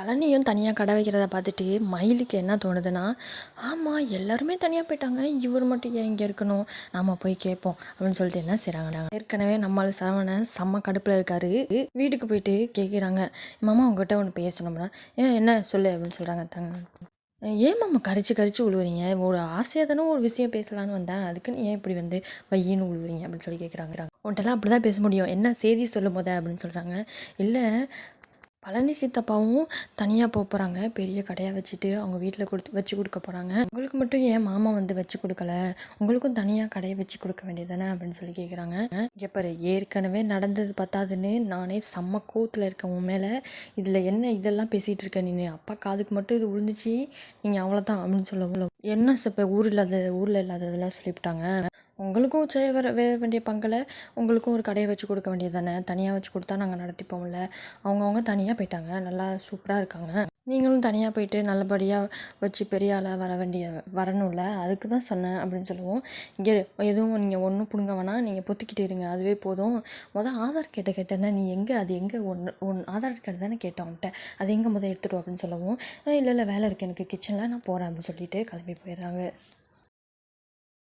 பழனியும் தனியாக கடை வைக்கிறத பார்த்துட்டு மயிலுக்கு என்ன தோணுதுன்னா ஆமாம் எல்லாருமே தனியாக போயிட்டாங்க. இவர் மட்டும் ஏன் இங்கே இருக்கணும்? நாம் போய் கேட்போம். அப்படின்னு சொல்லிட்டு என்ன செய்கிறாங்க நாங்கள் ஏற்கனவே நம்மளால் சரவணன் செம்ம கடுப்பில் இருக்காரு. வீட்டுக்கு போயிட்டு கேட்குறாங்க மாமா உங்ககிட்ட ஒன்று பேசணும்னா ஏன் என்ன? சொல்லு. அப்படின்னு சொல்கிறாங்க தங்க. ஏன் மாமா கரிச்சு கரிச்சு உழுவுறீங்க? ஒரு ஆசையாக தானே ஒரு விஷயம் பேசலான்னு வந்தேன். அதுக்குன்னு ஏன் இப்படி வந்து வையின்னு உழுவுறீங்க? அப்படின்னு சொல்லி கேட்குறாங்க உன்ட்டெல்லாம் அப்படி தான் பேச முடியும். என்ன செய்தி சொல்லும் போதே? அப்படின்னு சொல்கிறாங்க இல்லை பழனி சித்தப்பாவும் தனியாக போக போகிறாங்க பெரிய கடையாக வச்சுட்டு அவங்க வீட்டில் கொடுத்து வச்சு கொடுக்க போகிறாங்க உங்களுக்கு மட்டும் ஏன் மாமா வந்து வச்சு கொடுக்கல? உங்களுக்கும் தனியாக கடையை வச்சு கொடுக்க வேண்டியதானே அப்படின்னு சொல்லி கேட்குறாங்க இங்கே ஏற்கனவே நடந்தது பத்தாதுன்னு நானே செம்ம கோத்தில் இருக்கேன் உன் மேலே. இதில் என்ன இதெல்லாம் பேசிகிட்டு இருக்க நீ அப்பா காதுக்கு மட்டும் இது விழுந்துச்சு நீங்கள் அவ்வளோதான் அப்படின்னு சொல்ல என்ன இப்போ ஊர் இல்லாத ஊரில் இல்லாததெல்லாம் சொல்லிவிட்டாங்க. உங்களுக்கும் செய்ய வர வேற வேண்டிய பங்கில் உங்களுக்கும் ஒரு கடையை வச்சு கொடுக்க வேண்டியது தானே தனியாக வச்சு கொடுத்தா நாங்கள் நடத்திப்போம்ல. அவங்கவுங்க தனியாக போயிட்டாங்க. நல்லா சூப்பராக இருக்காங்க. நீங்களும் தனியாக போயிட்டு நல்லபடியாக வச்சு பெரிய ஆளாக வர வேண்டிய வரணும்ல. அதுக்கு தான் சொன்னேன் அப்படின்னு சொல்லுவோம். இங்கே எதுவும் நீங்கள் ஒன்றும் பிடுங்க வேணாம். நீங்கள் பொத்திக்கிட்டு இருங்க. அதுவே போதும். மொதல் ஆதார் கேட்ட கேட்டேன்னா நீ எங்கே அது எங்கே? ஒன்று ஒன் ஆதார் கார்டு தானே கேட்டேன் அது எங்கே முதல் எடுத்துகிட்டு அப்படின்னு சொல்லவும். இல்லை இல்லை வேலை இருக்குது எனக்கு கிச்சனில் நான் போகிறேன் அப்படின்னு சொல்லிட்டு கிளம்பி போயிடுறாங்க.